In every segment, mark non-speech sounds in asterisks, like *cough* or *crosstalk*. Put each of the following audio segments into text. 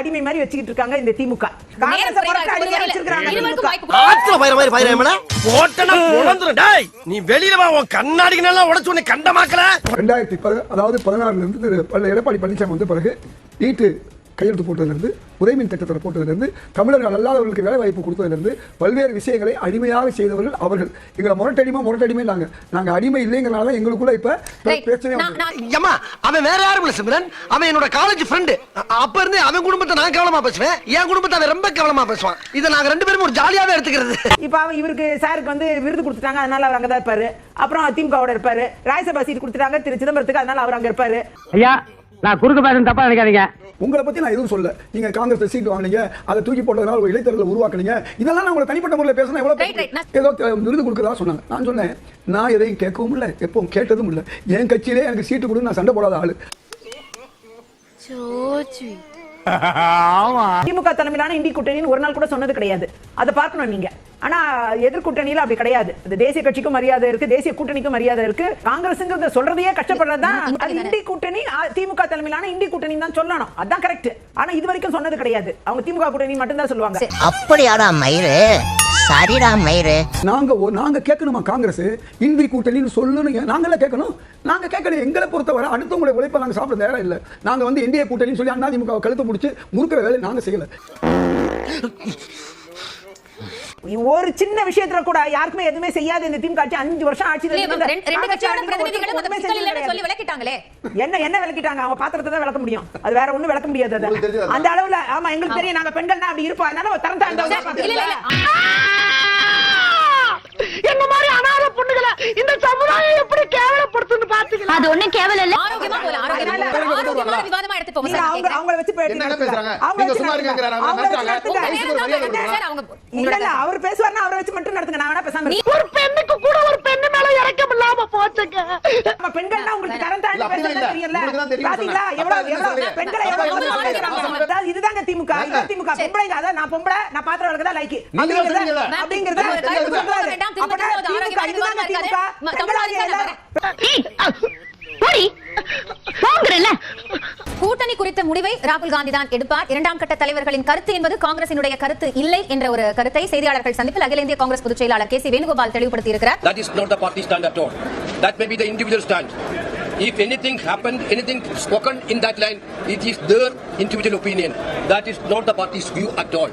அடிமை மாதிரி வச்சுக்கிட்டு இருக்காங்க இந்த திமுக. நீ வெளியில வா உன் கண்ணாடிக்கு நல்லா உடைச்சு உன்னை கண்டமாக்கல. ரெண்டாயிரத்தி பத அதாவது பதினாறுல இருந்து எடப்பாடி பழனிசாமி வந்த பிறகு நீட்டு கையெழுத்து போட்டதிலிருந்து உதயமின் திட்டத்தில் போட்டதிலிருந்து தமிழர்கள் அல்லாதவர்களுக்கு வேலை வாய்ப்பு கொடுத்ததிலிருந்து பல்வேறு விஷயங்களை அடிமையாக செய்தவர்கள் அவர்கள். எங்களை முரட்டடிமை முரட்டடிமை நாங்க நாங்க அடிமை இல்லைங்கிறனால எங்களுக்குள்ள இப்ப. பிரச்சனை அவன் வேற யாரும் இல்ல சிம்ரன். அவன் என்னோட காலேஜ் ஃப்ரெண்டு அப்ப இருந்து அவன் குடும்பத்தை நான் கவனமா பேசுவேன். என் குடும்பத்தை அவன் ரொம்ப கவனமா பேசுவான். இதை நாங்க ரெண்டு பேரும் ஒரு ஜாலியாவே எடுத்துக்கிறது. இப்ப அவன் இவருக்கு சாருக்கு வந்து விருது கொடுத்துட்டாங்க அதனால அவர் அங்கதான் இருப்பாரு. அப்புறம் திமுகவோட இருப்பாரு. ராஜ்யசபா சீட் கொடுத்துட்டாங்க திரு சிதம்பரத்துக்கு அதனால அவர் அங்க இருப்பாரு. ஐயா நான் குறுக்கு பேசுறது தப்பா நினைக்காதீங்க. உங்களை பத்தி நான் எதுவும் சொல்ல நீங்க காங்கிரஸ் சீட் வாங்குனீங்க அதை தூக்கி போட்டதுனால ஒரு இளைஞர்களை உருவாக்குனீங்க. இதெல்லாம் நான் உங்களை தனிப்பட்ட முறையில் பேசினா எவ்வளவு ஏதோ விருது கொடுக்கறதா சொன்னாங்க. நான் சொன்னேன் நான் எதையும் கேட்கவும் இல்லை எப்பவும் கேட்டதும் இல்லை. என் கட்சியிலே எனக்கு சீட்டு கொடுன்னு நான் சண்டை போடாத ஆளு. *laughs* திமுக தலைமையிலான இந்தி கூட்டணின்னு ஒரு நாள் கூட சொன்னது கிடையாது. அதை பார்க்கணும் நீங்க. ஆனா எதிர்கூட்டணியில அப்படி கிடையாது. இந்த தேசிய கட்சிக்கும் மரியாதை இருக்கு தேசிய கூட்டணிக்கும் மரியாதை இருக்கு. காங்கிரஸ்ங்கிறத சொல்றதையே கஷ்டப்படுறதுதான் அது இந்தி கூட்டணி திமுக தலைமையிலான இந்தி கூட்டணி தான் சொல்லணும். அதான் கரெக்ட் ஆனா இது வரைக்கும் சொன்னது கிடையாது. அவங்க திமுக கூட்டணி மட்டும் தான் சொல்லுவாங்க அப்படியாடா மயிறு? சரிடா மயிறு. நாங்க நாங்க கேட்கணுமா காங்கிரஸ்? இந்தி கூட்டணின்னு சொல்லணும். நாங்களே கேட்கணும்? நாங்க கேட்கணும். எங்களை பொறுத்தவரை அடுத்தவங்களுடைய உழைப்பை நாங்க சாப்பிட நேரம் இல்லை. நாங்க வந்து இந்திய கூட்டணின்னு சொல்லி அதிமுக கழுத்தை பிடிச்சி முறுக்கிற வேலையை நாங்க செய்யல. ஒரு சின்ன விஷயத்துல கூட யாருக்குமே எதுவுமே செய்யாது இந்த திமுக ஆட்சி அஞ்சு வருஷம். விளக்கிட்டாங்களே? என்ன என்ன விளக்கிட்டாங்க? அவங்க பாத்திரத்தை தான் விளக்க முடியும். அது வேற ஒண்ணும் விளக்க முடியாது அது. அந்த அளவுல ஆமா எங்களுக்கு தெரியும். நாங்க பெண்கள் தான் அப்படி இருப்போம். அதனால தரம் தாழ்ந்தவங்க என்ன மாதிரி பொண்ணுகளை இந்த சமுதாயம் எப்படி கேவலப்படுத்துன்னு அது ஒண்ணும் கேவலம் இல்ல ஆரோக்கியமா போல ஆரோக்கியமா ஆரோக்கியமான விவாதமா எடுத்து போங்க நீங்க சார் அவங்க கேக்குறேன். அவங்கள வச்சு. பேசுறாங்க? சும்மா நடத்துறாங்க. அவங்க இல்ல இல்ல அவர் பேசுவாருன்னா அவரை மட்டும் நடத்துங்க நான் வேணா பேசாம நீ- இருக்கேன். ஒரு பெண்ணுக்கு கூட ஒரு பெண்ணு மேல இறக்கம் இல்லாம போச்சுங்க நம்ம பெண்கள்னா உங்களுக்கு தரம் பேசுறது. தெரியல பாத்தீங்களா. எவ்வளவு எவ்வளவு? பெண்களை எவ்வளவு இதுதாங்க திமுக திமுக பொம்பளைங்க அதான் நான் பொம்பளை நான் பாத்திரம் லைக். அப்படிங்கறத கூட்டணி குறித்த முடிவை ராகுல் காந்தி தான் எடுப்பார் இரண்டாம் கட்ட தலைவர்களின் கருத்து என்பது காங்கிரசினுடைய கருத்து இல்லை என்ற ஒரு கருத்தை செய்தியாளர்கள் சந்திப்பில் அகில இந்திய காங்கிரஸ் பொதுச் செயலாளர் கே சி வேணுகோபால் தெளிவுபடுத்தி இருக்கிறார் That is not the party stand at all. That may be the individual stand. If anything happened, anything spoken in that line, it is their individual opinion. That is not the party's view at all.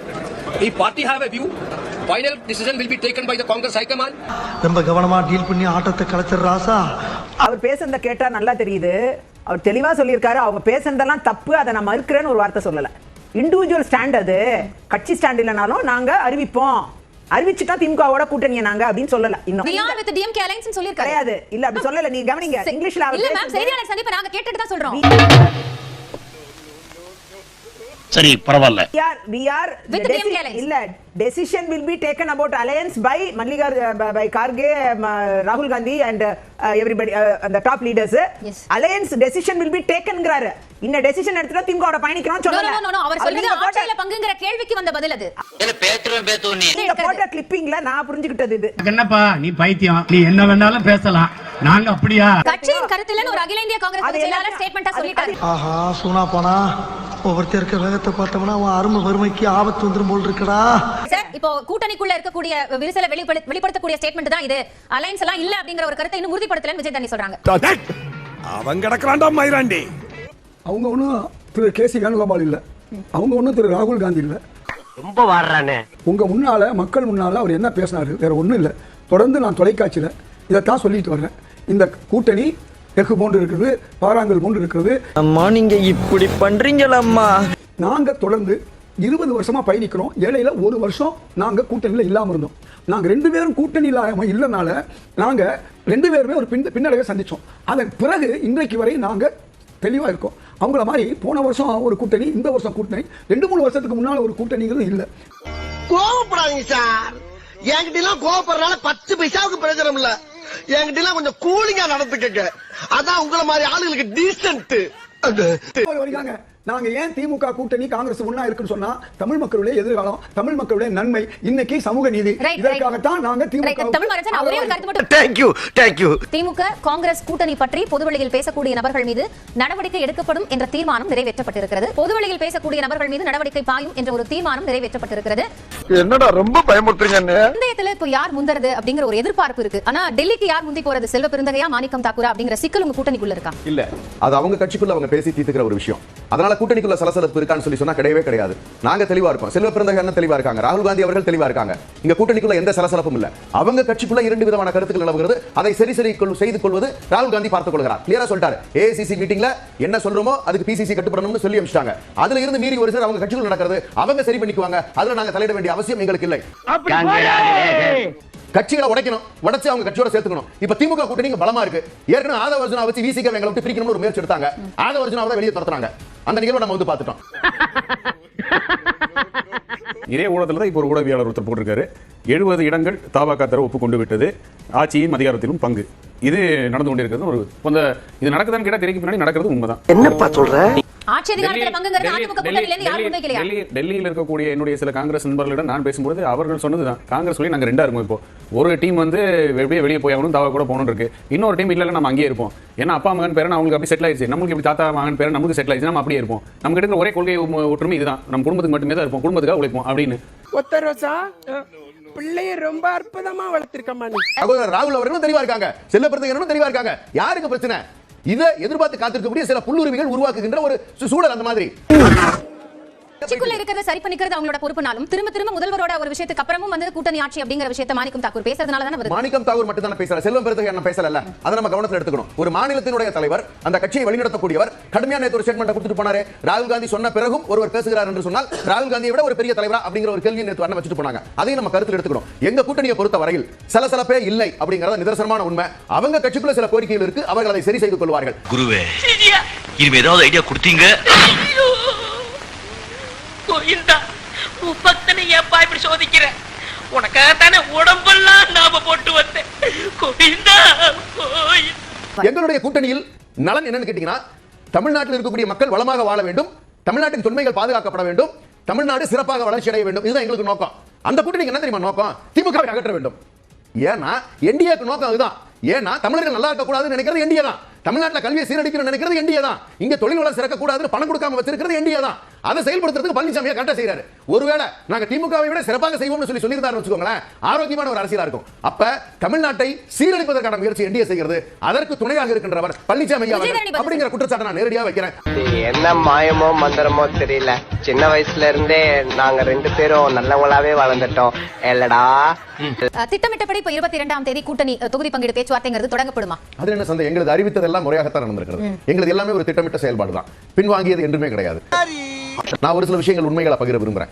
If party have a view, decision will be taken by the Congress High Command. ரொம்ப கவனமா deal பண்ணி ஆட்டத்தை கலைச்சிடுற ராசா. அவர் பேசுனத கேட்டா நல்லா தெரியுது. அவர் தெளிவா சொல்லியிருக்காரு. அவங்க பேசுனதெல்லாம் தப்பு. அதை நான் மறுக்கிறேன்னு ஒரு வார்த்தை சொல்லல. இண்டிவிஜுவல் ஸ்டாண்ட் அது. கட்சி ஸ்டாண்ட் இல்லைனாலும் நாங்க அறிவிப்போம். அறிவிச்சுட்டா திமுகவோட கூட்டணியை நாங்க அப்படின்னு சொல்லல. இன்னும். கிடையாது. இல்ல அப்படி சொல்லல. நீ கவனிங்க. இங்கிலீஷ்ல அவர் செய்தியாளர் சந்திப்பை நாங்க கேட்டுட்டு தான் சொல்றோம் deci- alliance. இல்ல decision will be taken about alliance by Mallikarjun um, uh, ராகுல் காந்தி everybody uh, அந்த top leaders alliance decision will be takenங்கறாரு இன்ன டெசிஷன் எடுத்துட்டா திமுகவோட no, சொல்லல. அவர் சொல்றது ஆட்சியில பங்குங்கிற கேள்விக்கு வந்த பதில் அது. நீங்க போட்ட கிளிப்பிங்ல நான் புரிஞ்சுக்கிட்டது இது. என்னப்பா நீ பைத்தியம். நீ என்ன வேணாலும் பேசலாம். நாங்க அப்படியா? கட்சியின் கருத்துல ஒரு அகில இந்திய காங்கிரஸ் செயலாளர் அது- சொல்லிட்டாரு. ஆஹா சூனா போனா. ஒவ்வொருத்தர் இருக்க வேகத்தை பார்த்தோம்னா அவன் அருமை வறுமைக்கு ஆபத்து வந்துரும் போல் இருக்கடா. சார் இப்போ கூட்டணிக்குள்ள இருக்கக்கூடிய விரிசலை வெளிப்படு- வெளிப்படுத்தக்கூடிய ஸ்டேட்மெண்ட் தான் இது. அலைன்ஸ் எல்லாம் இல்ல அப்படிங்கிற ஒரு கருத்தை இன்னும் உறுதிப்படுத்தலன்னு விஜய் தண்ணி சொல்றாங்க அவன் கிடக்குறான்டா மயிராண்டி. அவங்க ஒன்றும் திரு கே சி வேணுகோபால் இல்லை. அவங்க ஒன்றும் திரு ராகுல் காந்தி இல்லை. ரொம்ப வாடுறானே உங்க முன்னால மக்கள் முன்னால அவர் என்ன பேசினாரு? வேற ஒண்ணும் இல்லை. தொடர்ந்து நான் தொலைக்காட்சியில இதைத்தான் சொல்லிட்டு வர்றேன். இந்த கூட்டணி எஃகு போன்று இருக்குது பாறாங்கல் போன்று இருக்கிறது அம்மா நீங்க இப்படி பண்றீங்களம்மா. நாங்க தொடர்ந்து இருபது வருஷமா பயணிக்கிறோம். இடையில ஒரு வருஷம் நாங்க கூட்டணியில இல்லாம இருந்தோம். நாங்க ரெண்டு பேரும் கூட்டணி இல்லாம இல்லைனால நாங்க ரெண்டு பேருமே ஒரு பின் பின்னடைவை சந்திச்சோம். அதன் பிறகு இன்றைக்கு வரை நாங்க தெளிவா இருக்கோம். அவங்கள மாதிரி போன வருஷம் ஒரு கூட்டணி இந்த வருஷம் கூட்டணி ரெண்டு மூணு வருஷத்துக்கு முன்னால ஒரு கூட்டணிங்கிறது இல்லை. கோவப்படாதீங்க சார். என்கிட்ட எல்லாம் கோவப்படுறதுனால பத்து பைசாவுக்கு பிரயோஜனம் இல்ல. என்கிட்ட எல்லாம் கொஞ்சம் கூலிங்கா நடந்துக்கங்க. அதான் உங்கள மாதிரி ஆளுங்களுக்கு டீசென்ட் நாங்க ஏன் திமுக கூட்டணி காங்கிரஸ் ஒண்ணா இருக்குன்னு சொன்னா தமிழ் மக்களுடைய எதிர்காலம் தமிழ் மக்களுடைய நன்மை இன்னைக்கு சமூக நீதி. இதற்காகத்தான் நாங்க திமுக திமுக காங்கிரஸ் கூட்டணி பற்றி பொதுவெளியில் பேசக்கூடிய நபர்கள் மீது நடவடிக்கை எடுக்கப்படும் என்ற தீர்மானம் நிறைவேற்றப்பட்டிருக்கிறது. பொதுவெளியில் பேசக்கூடிய நபர்கள் மீது நடவடிக்கை பாயும் என்ற ஒரு தீர்மானம் நிறைவேற்றப்பட்டிருக்கிறது. என்னடா ரொம்ப பயமுறுத்துறீங்க பந்தயத்துல இப்போ யார் முந்தறது அப்படிங்கிற ஒரு எதிர்பார்ப்பு இருக்கு. ஆனா டெல்லிக்கு யார் முந்தி போறது? செல்வ பெருந்தகையா மாணிக்கம் தாக்கூரா அப்படிங்கிற சிக்கல் உங்க கூட்டணிக்குள்ள இருக்கா? இல்ல அது அவங்க கட்சிக்குள்ள அவங்க பேசி தீர்த்துக்கிற ஒரு விஷயம். அதனால கூட்டணிக்குள்ள சலசலப்பு இருக்கான்னு சொல்லி சொன்னா கிடையவே கிடையாது. நாங்க தெளிவா இருக்கோம். செல்வ அண்ணன் தெளிவா இருக்காங்க. ராகுல் காந்தி அவர்கள் தெளிவா இருக்காங்க. இங்க கூட்டணிக்குள்ள எந்த சலசலப்பும் இல்ல. அவங்க கட்சிக்குள்ள இரண்டு விதமான கருத்துக்கள் நிலவுகிறது. அதை சரி சரி கொள்- செய்து கொள்வது ராகுல் காந்தி பார்த்துக் கொள்கிறார். கிளியரா சொல்லிட்டாரு. ஏசிசி மீட்டிங்ல என்ன சொல்றோமோ அதுக்கு பிசிசி கட்டுப்படணும்னு சொல்லி அமிச்சிட்டாங்க. அதுல இருந்து மீறி ஒரு சிலர் அவங்க கட்சிக்குள்ள நடக்கிறது. அவங்க சரி பண்ணிக்குவாங்க. அதுல நாங்க தலையிட வேண்டிய அவசியம் எங்களுக்கு இல்லை. கட்சிகளை உடைக்கணும். உடைச்சு அவங்க கட்சியோட சேர்த்துக்கணும். இப்ப திமுக கூட்டணி பலமா இருக்கு. ஏற்கனவே ஆதவ அர்ஜுனா வச்சு விசிக எங்களை விட்டு பிரிக்கணும்னு ஒரு முயற்சி எடுத்தாங்க. ஆதவ அர்ஜுனாவை தான் வெளியே துரத்துறாங்க அந்த நிகழ்வை நம்ம வந்து பார்த்துட்டோம். *laughs* இதே ஊடகத்தில் தான் இப்போ ஒரு ஊடகவியாளர் ஒருத்தர் போட்டிருக்காரு. எழுபது இடங்கள் தாவாக்கா தர ஒப்புக்கொண்டு விட்டது. ஆட்சியும் அதிகாரத்திலும் பங்கு. இது நடந்து கொண்டிருக்கிறது. ஒரு கொஞ்ச இது நடக்குதான்னு கேட்டா தெரிவிக்க பின்னாடி நடக்கிறது உண்மைதான். என்னப்பா சொல்ற? டெல்லியில் இருக்கக்கூடிய என்னுடைய சில காங்கிரஸ் நண்பர்களிடம் நான் பேசும்போது அவர்கள் சொன்னதுதான். காங்கிரஸ் சொல்லி நாங்க ரெண்டா இருக்கோம் இப்போ. ஒரு டீம் வந்து எப்படியே வெளியே போய் ஆகணும் தாவா கூட போகணும் இருக்கு. இன்னொரு டீம் இல்ல நம்ம அங்கேயே இருப்போம். ஏன்னா அப்பா மகன் பேரன் அவங்களுக்கு அப்படி செட்டில் ஆயிடுச்சு. நமக்கு இப்படி தாத்தா மகன் பேரன் நமக்கு செட்டில் ஆயிடுச்சு. நம்ம அப்படியே இருப்போம். நம்ம கிட்ட இருக்கிற ஒரே கொள்கை ஒற்றுமை இதுதான். நம்ம குடும்பத்துக்கு மட்டுமே தான் இருப்போம். குடும்பத்துக்காக உழைப்போம். அப்படின்னு. ஒத்த ரோசா? பிள்ளைய ரொம்ப அற்புதமா வளர்த்திருக்கம்மா சகோதரர் ராகுல் அவர்களும் தெளிவா இருக்காங்க. செல்ல பிறந்தகனும் தெளிவா இருக்காங்க. யாருக்கு பிரச்சனை? இதை எதிர்பார்த்து காத்திருக்கக்கூடிய சில புல்லுரிமைகள் உருவாக்குகின்ற ஒரு சூழல் அந்த மாதிரி. கட்சிக்குள்ள இருக்கிறத சரி பண்ணிக்கிறது அவங்களோட பொறுப்புனாலும் திரும்ப திரும்ப முதல்வரோட ஒரு விஷயத்துக்கு அப்புறமும் வந்து கூட்டணி ஆட்சி அப்படிங்கிற விஷயத்தை மாணிக்கம் தாக்கூர் பேசுறதுனால தானே வருது? மாணிக்கம் தாகூர் மட்டும் தானே பேசுறாரு. செல்வம் பெருந்தகை என்ன பேசல அதை நம்ம கவனத்தில் எடுத்துக்கணும். ஒரு மாநிலத்தினுடைய தலைவர் அந்த கட்சியை வழிநடத்தக்கூடியவர் கடுமையான நேத்து ஒரு ஸ்டேட்மெண்ட் கொடுத்துட்டு போனாரு. ராகுல் காந்தி சொன்ன பிறகும் ஒருவர் பேசுகிறார் என்று சொன்னால் ராகுல் காந்தியை விட ஒரு பெரிய தலைவரா அப்படிங்கிற ஒரு கேள்வி நேற்று அண்ணன் வச்சுட்டு போனாங்க. அதையும் நம்ம கருத்தில் எடுத்துக்கணும். எங்க கூட்டணியை பொறுத்த வரையில் சலசலப்பே இல்லை அப்படிங்கறத நிதர்சனமான உண்மை. அவங்க கட்சிக்குள்ள சில கோரிக்கைகள் இருக்கு. அவர்கள் அதை சரி செய்து கொள்வார்கள். குருவே இனிமே ஏதாவது ஐடியா கொடுத்தீங்க? உன் பக்தனை ஏப்பா இப்படி சோதிக்கிற? உனக்காகத்தானே உடம்பெல்லாம் நாம போட்டு வந்தேன். எங்களுடைய கூட்டணியில் நலன் என்னன்னு கேட்டீங்கன்னா தமிழ்நாட்டில் இருக்கக்கூடிய மக்கள் வளமாக வாழ வேண்டும் தமிழ்நாட்டின் தொன்மைகள் பாதுகாக்கப்பட வேண்டும் தமிழ்நாடு சிறப்பாக வளர்ச்சி அடைய வேண்டும். இதுதான் எங்களுக்கு நோக்கம். அந்த கூட்டணிக்கு என்ன தெரியுமா நோக்கம்? திமுகவை அகற்ற வேண்டும். ஏன்னா என்டிஏக்கு நோக்கம் அதுதான். ஏன்னா தமிழர்கள் நல்லா இருக்க கூடாதுன்னு நினைக்கிறது என்டிஏ தான். தமிழ்நாட்டில் கல்வியை சீரடிக்கணும்னு நினைக்கிறது என்டிஏ தான். இங்க தொழில் வளம் சிறக்க கூடாதுன்னு பணம் கொடுக்காம வச்சிருக்கிறது என்டிஏ தான். அதை செயல்படுத்துறதுக்கு பழனிசாமியை கரெக்டா செய்யறாரு ஒருவேளை நாங்க திமுகவை விட சிறப்பாக செய்வோம்னு சொல்லி சொல்லியிருந்தாரு வச்சுக்கோங்களேன் ஆரோக்கியமான ஒரு அரசியலா இருக்கும். அப்ப தமிழ்நாட்டை சீரழிப்பதற்கான முயற்சி என்டிஏ செய்கிறது அதற்கு துணையாக இருக்கின்றவர் பழனிசாமி அப்படிங்கிற குற்றச்சாட்டை நான் நேரடியாக வைக்கிறேன். என்ன மாயமோ மந்திரமோ தெரியல. சின்ன வயசுல இருந்தே நாங்க ரெண்டு பேரும் நல்லவங்களாவே வளர்ந்துட்டோம். இல்லடா. திட்டமிட்டபடி இப்ப இருபத்தி இரண்டாம் தேதி கூட்டணி தொகுதி பங்கீடு பேச்சுவார்த்தைங்கிறது தொடங்கப்படுமா? அது என்ன சந்தை எங்களது அறிவித்ததெல்லாம் முறையாகத்தான் நடந்திருக்கிறது. எங்களது எல்லாமே ஒரு திட்டமிட்ட செயல்பாடு தான் பின்வாங்கியது என்றுமே கிடையாது. நான் ஒரு சில விஷயங்கள் உண்மைகளை பகிர விரும்புறேன்.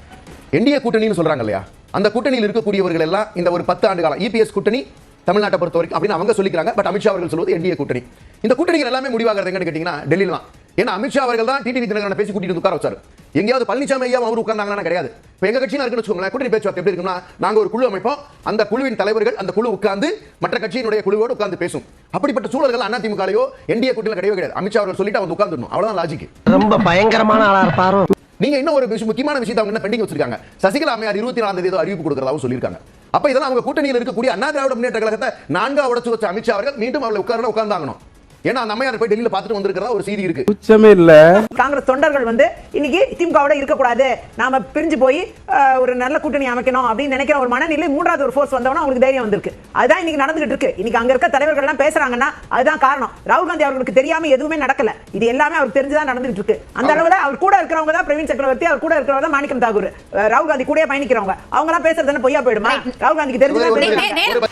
என்டிஏ கூட்டணின்னு சொல்றாங்க இல்லையா அந்த கூட்டணியில் இருக்கக்கூடியவர்கள் எல்லாம் இந்த ஒரு பத்து ஆண்டு காலம் இபிஎஸ் கூட்டணி தமிழ்நாட்டை பொறுத்த வரைக்கும் அப்படின்னு அவங்க சொல்லிக்கிறாங்க. பட் அமித்ஷா அவர்கள் சொல்வது என்டிஏ கூட்டணி. இந்த கூட்டணிகள் எல்லாமே முடிவாகிறது எங்கன்னு கேட்டீங்கன்னா டெல்லியில் தான். ஏன்னா அமித்ஷா அவர்கள் தான் டிடிவி தினகரன் பேசி கூட்டிட்டு உட்கார வச்சார். எங்கேயாவது பழனிசாமி ஐயா அவர் உட்கார்ந்தாங்கன்னா கிடையாது. இப்போ எங்க கட்சியில் இருக்குன்னு வச்சுக்கோங்களேன் கூட்டணி பேச்சுவார்த்தை எப்படி இருக்கும்னா நாங்க ஒரு குழு அமைப்போம். அந்த குழுவின் தலைவர்கள் அந்த குழு உட்கார்ந்து மற்ற கட்சியினுடைய குழுவோடு உட்கார்ந்து பேசும். அப்படிப்பட்ட சூழல்கள் அதிமுகலையோ என்டிஏ கூட்டணியில் கிடையவே கிடையாது. அமித்ஷா அவர்கள் சொல்லிட்டு அவங்க உட்கார்ந்துடணும். அவ்வளவுதான் லாஜிக் ரொம்ப பயங்கரமான ஆளா இருப்பாரோ. நீங்க இன்னும் ஒரு விஷயம் முக்கியமான விஷயத்தை அவங்க என்ன பெண்டிங் வச்சிருக்காங்க? சசிகலா அம்மையார் இருபத்தி நாலாம் தேதி அறிவிப்பு கொடுக்கறதாவும் சொல்லியிருக்காங்க. அப்ப இதெல்லாம் அவங்க கூட்டணியில் இருக்கக்கூடிய அண்ணா திராவிட முன்னேற்ற கழகத்தை நான்கா உடச்சு வச்ச அமித்ஷா அவர்கள் மீண்டும் அவளை உட்கார உட்கார்ந்தாங்கணும் ஏன்னா அந்த அம்மையார் போய் டெல்லியில பார்த்துட்டு வந்திருக்கிறதா ஒரு செய்தி இருக்கு. உச்சமே இல்ல. காங்கிரஸ் தொண்டர்கள் வந்து இன்னைக்கு திமுகவோட இருக்கக்கூடாது. நாம பிரிஞ்சு போய் ஒரு நல்ல கூட்டணி அமைக்கணும் அப்படின்னு நினைக்கிற ஒரு மனநிலை மூன்றாவது ஒரு ஃபோர்ஸ் வந்தவனா அவங்களுக்கு தைரியம் வந்திருக்கு. அதுதான் இன்னைக்கு நடந்துகிட்டு இருக்கு. இன்னைக்கு அங்க இருக்க தலைவர்கள் எல்லாம் பேசுறாங்கன்னா அதுதான் காரணம். ராகுல் காந்தி அவர்களுக்கு தெரியாம எதுவுமே நடக்கல. இது எல்லாமே அவருக்கு தெரிஞ்சுதான் நடந்துகிட்டு இருக்கு. அந்த அளவுல அவர் கூட இருக்கிறவங்க தான் பிரவீன் சக்கரவர்த்தி அவர் கூட இருக்கிறவங்க தான் மாணிக்கம் தாகூர். ராகுல் காந்தி கூட பயணிக்கிறவங்க. அவங்க எல்லாம் பேசுறது என்ன பொய்யா போயிடுமா? ராகுல் காந்திக்கு தெரிஞ்சதா ஒரு- நே- பேசுறாங்க. நே- நேரம்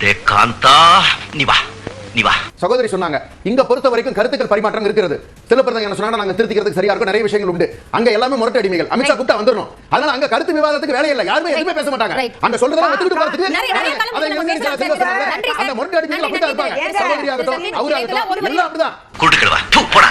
டே காந்தா நீ வா நீ வா. சகோதரி சொன்னாங்க இங்க பொறுத்த வரைக்கும் கருத்துக்கள் பரிமாற்றம் இருக்கிறது. சில பேர் என்ன சொன்னாங்க நாங்க திருத்திக்கிறதுக்கு சரியா இருக்கும் நிறைய விஷயங்கள் உண்டு. அங்க எல்லாமே முரட்டு அடிமைகள். அமித்ஷா கூப்பிட்டா வந்துடணும். அதனால அங்க கருத்து விவாதத்துக்கு வேலை இல்லை. யாருமே எதுவுமே பேச மாட்டாங்க. அங்க சொல்றதெல்லாம் ஒத்துக்கிட்டு போறதுக்கு. அந்த முரட்டு அடிமைகள் இருப்பாங்க. சகோதரி ஆகட்டும் எல்லாம் அப்படிதான். போடா.